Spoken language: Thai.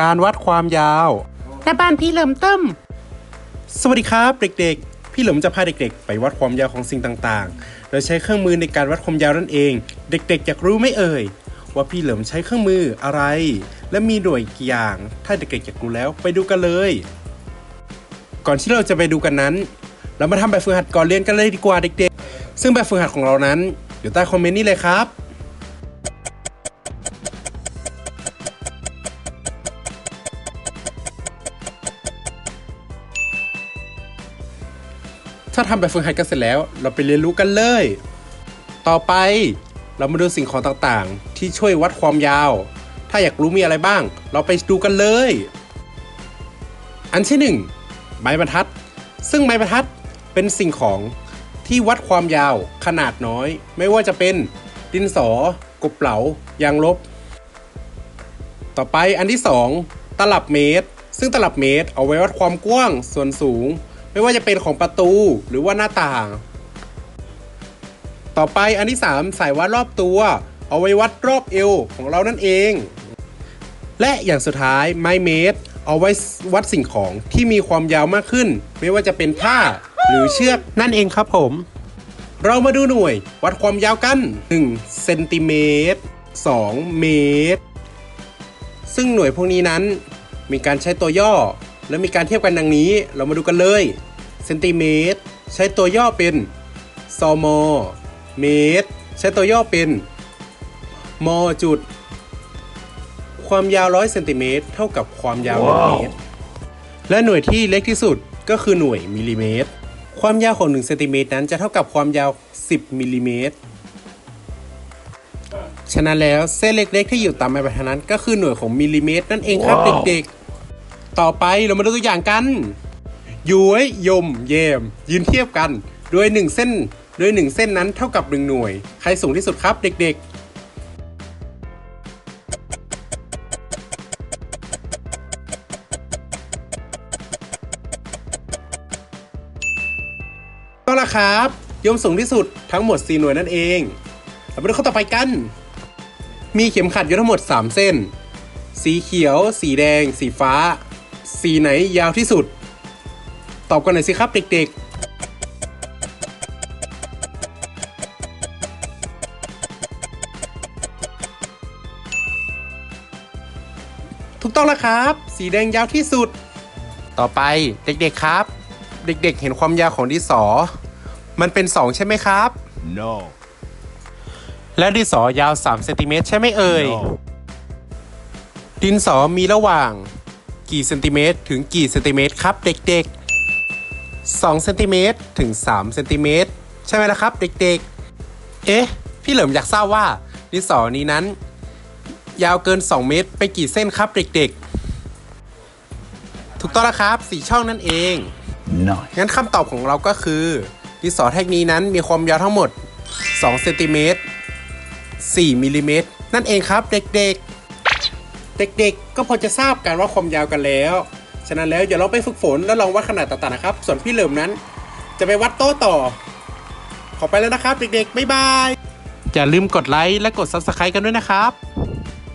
การวัดความยาวแม่บ้านพี่เริ่มเติมสวัสดีครับเด็กๆ พี่เหลิมจะพาเด็กๆ ไปวัดความยาวของสิ่งต่างๆ โดยใช้เครื่องมือในการวัดความยาวนั่นเอง เด็กๆอยากรู้ไหมเอ่ย ว่าพี่เหลิมใช้เครื่องมืออะไร และมีหน่วยกี่อย่าง ถ้าเด็กๆอยากรู้แล้วไปดูกันเลย ก่อนที่เราจะไปดูกันนั้น เรามาทำแบบฝึกหัดก่อนเรียนกันเลยดีกว่าเด็กๆ ซึ่งแบบฝึกหัดของเรานั้น อยู่ใต้คอมเมนต์นี้เลยครับ ถ้าทำแบบฝึกหัดกันเสร็จแล้ว เราไปเรียนรู้กันเลย ต่อไปเรามาดูสิ่งของต่างๆ ที่ช่วยวัดความยาว ถ้าอยากรู้มีอะไรบ้าง เราไปดูกันเลย อันที่หนึ่งไม้บรรทัด ซึ่งไม้บรรทัดเป็นสิ่งของที่วัดความยาวขนาดน้อย ไม่ว่าจะเป็นดินสอกบเหลายางลบ ต่อไปอันที่ 2 ตลับเมตร ซึ่งตลับเมตรเอาไว้วัดความกว้าง ส่วนสูง ไม่ว่าจะเป็นของประตูหรือว่าหน้าต่าง ต่อไปอันที่ 3 สายวัดรอบตัว เอาไว้วัดรอบเอวของเรานั่นเอง และอย่างสุดท้ายไม้เมตร เอาไว้วัดสิ่งของที่มีความยาวมากขึ้น ไม่ว่าจะเป็นผ้าหรือเชือกนั่นเองครับผม เรามาดูหน่วยวัดความยาวกัน1เซนติเมตร2เมตร ซึ่งหน่วยพวกนี้นั้นมีการใช้ตัวย่อ และมีการเทียบกันดังนี้ เรามาดูกันเลยเซนติเมตรใช้ตัวย่อเป็นซมเมตร ใช้ตัวย่อเป็นมจุด ความยาวร้อยเซนติเมตรเท่ากับความยาวหนึ่งเมตร และหน่วยที่เล็กที่สุดก็คือหน่วยมิลลิเมตร ความยาวของ1เซนติเมตรนั้นจะเท่ากับความยาว 10มิลลิเมตร ฉะนั้นแล้วเส้นเล็กๆที่อยู่ตามไม้บรรทัดนั้นก็คือหน่วยของมิลลิเมตรนั่นเองครับว้าวเด็กๆ ต่อไปเรามาดูตัวอย่างกันย้วยยม เยม ยืนเทียบกัน โดย 1 เส้น โดย 1 เส้นนั้นเท่ากับ 1 หน่วย ใครสูงที่สุดครับ เด็กๆต้องละครับยมสูงที่สุดทั้งหมด 4 หน่วยนั่นเองเราไปดูข้อต่อไปกัน มีเข็มขัดอยู่ทั้งหมด 3 เส้น สีเขียว สีแดง สีฟ้า สีไหนยาวที่สุด ตอบกันหน่อยสิครับเด็ก ๆถูกต้องแล้วครับ สีแดงยาวที่สุด ต่อไปเด็กๆครับ เด็กๆ เห็นความยาวของดินสอ มันเป็น 2 ใช่ไหมครับ No. และดินสอยาว3เซนติเมตรใช่ไหมเอ่ย No. ดินสอมีระหว่าง กี่เซนติเมตรถึงกี่เซนติเมตรครับ เด็กๆ2เซนติเมตรถึง3เซนติเมตรใช่ไหมล่ะครับ เด็กๆ เอ๊ะ พี่เหลิมอยากทราบว่าดินสอนี้นั้น ยาวเกิน 2 เมตร ไปกี่เส้นครับ เด็กๆ ถูกต้องแล้วครับสี่ช่องนั่นเอง Nice. งั้นคำตอบของเราก็คือดินสอแท่งนี้นั้นมีความยาวทั้งหมด2เซนติเมตร4มิลลิเมตรนั่นเองครับ เด็กๆ เด็กๆ ก็พอจะทราบการวัดความยาวกันแล้ว ฉะนั้นแล้วอย่าลองไปฝึกฝนแล้วลองวัดขนาดต่างๆนะครับ ส่วนพี่เหลิมนั้น จะไปวัดโต๊ะต่อ ขอไปแล้วนะครับ เด็กๆ บ๊ายบาย อย่าลืมกดไลค์และกด Subscribe กันด้วยนะครับ